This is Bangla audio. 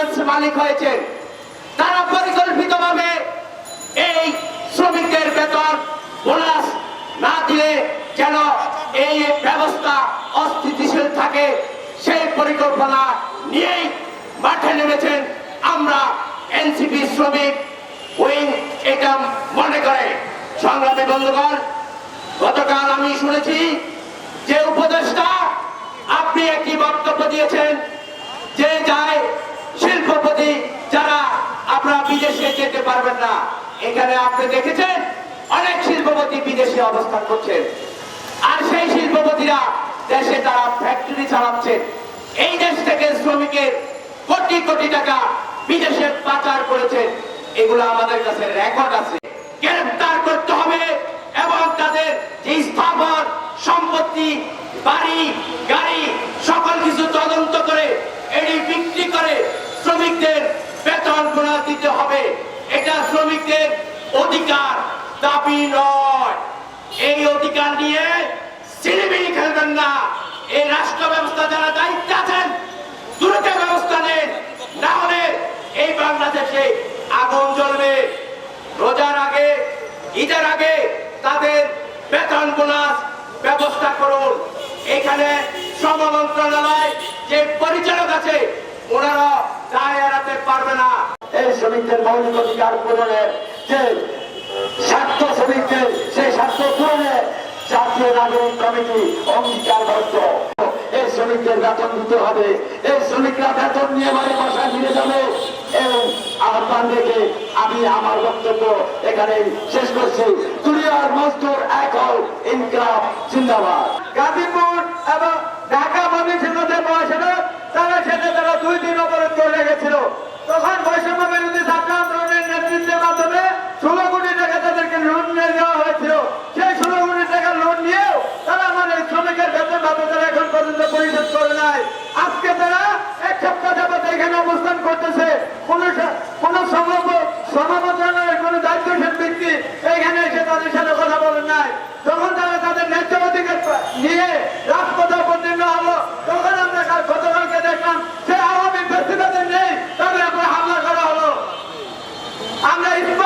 গার্মেন্টস মালিক হয়েছে। তারা পরিকল্পিতভাবে এই শ্রমিকদের বেতন বোনাস না দিয়ে যেন এই ব্যবস্থা অস্থিতিশীল থাকে, সেই পরিকল্পনা নিয়েই মাঠে নেমেছেন আমরা এনসিপি শ্রমিক উইং এটা মনে করে। সংগ্রামী বন্ধুগণ, গতকাল আমি শুনেছি যে উপদেষ্টা, আপনি একটি বক্তব্য দিয়েছেন যে যা আপনারা বিদেশে যেতে পারবেন না। এখানে আপনি দেখেছেন, অনেক শিল্পপতি বিদেশে অবস্থান করছেন। আর সেই শিল্পপতিরা দেশে তারা ফ্যাক্টরি চালাচ্ছে। এই দেশ থেকে শ্রমিকের কোটি কোটি টাকা বিদেশে পাচার করেছেন। এগুলো আমাদের কাছে রেকর্ড আছে। গ্রেফতার করতে হবে এবং তাদের যে স্থাপন, সম্পত্তি, বাড়ি, গাড়ি, সকল কিছু তদন্ত করে এটি বিক্রি করে শ্রমিকদের গুণা দিতে হবে। এটা শ্রমিকদের অধিকার, দাবি নয়। এই অধিকার নিয়ে সিনেমিনি খেলবেন না। এই রাষ্ট্র ব্যবস্থা যারা দায়িত্বে আছেন, দ্রুত ব্যবস্থা নেন। না হলে এই বাংলাদেশে আগুন জ্বলবে। রোজার আগে, ঈদের আগে তাদের বেতন বোনাস ব্যবস্থা করুন। এখানে শ্রম মন্ত্রণালয় যে পরিচালক আছে, ওনারা দায় এড়াতে পারবে না। শ্রমিকদের মৌলিক অধিকার পূরণে, যে স্বার্থ শ্রমিকদের সেই স্বার্থ পূরণে জাতীয় নাগরিক কমিটি অঙ্গীকারবদ্ধ। এই শ্রমিকদের বেতন দিতে হবে। এই শ্রমিকরা বেতন নিয়ে বাড়ি বাসায় ফিরে যাবে। এই আহ্বান রেখে আমি আমার বক্তব্য এখানে শেষ করছি। দুনিয়ার মজদুর এক হল ইনকলাব, জিন্দাবাদ। গাজীপুর এবং আমরা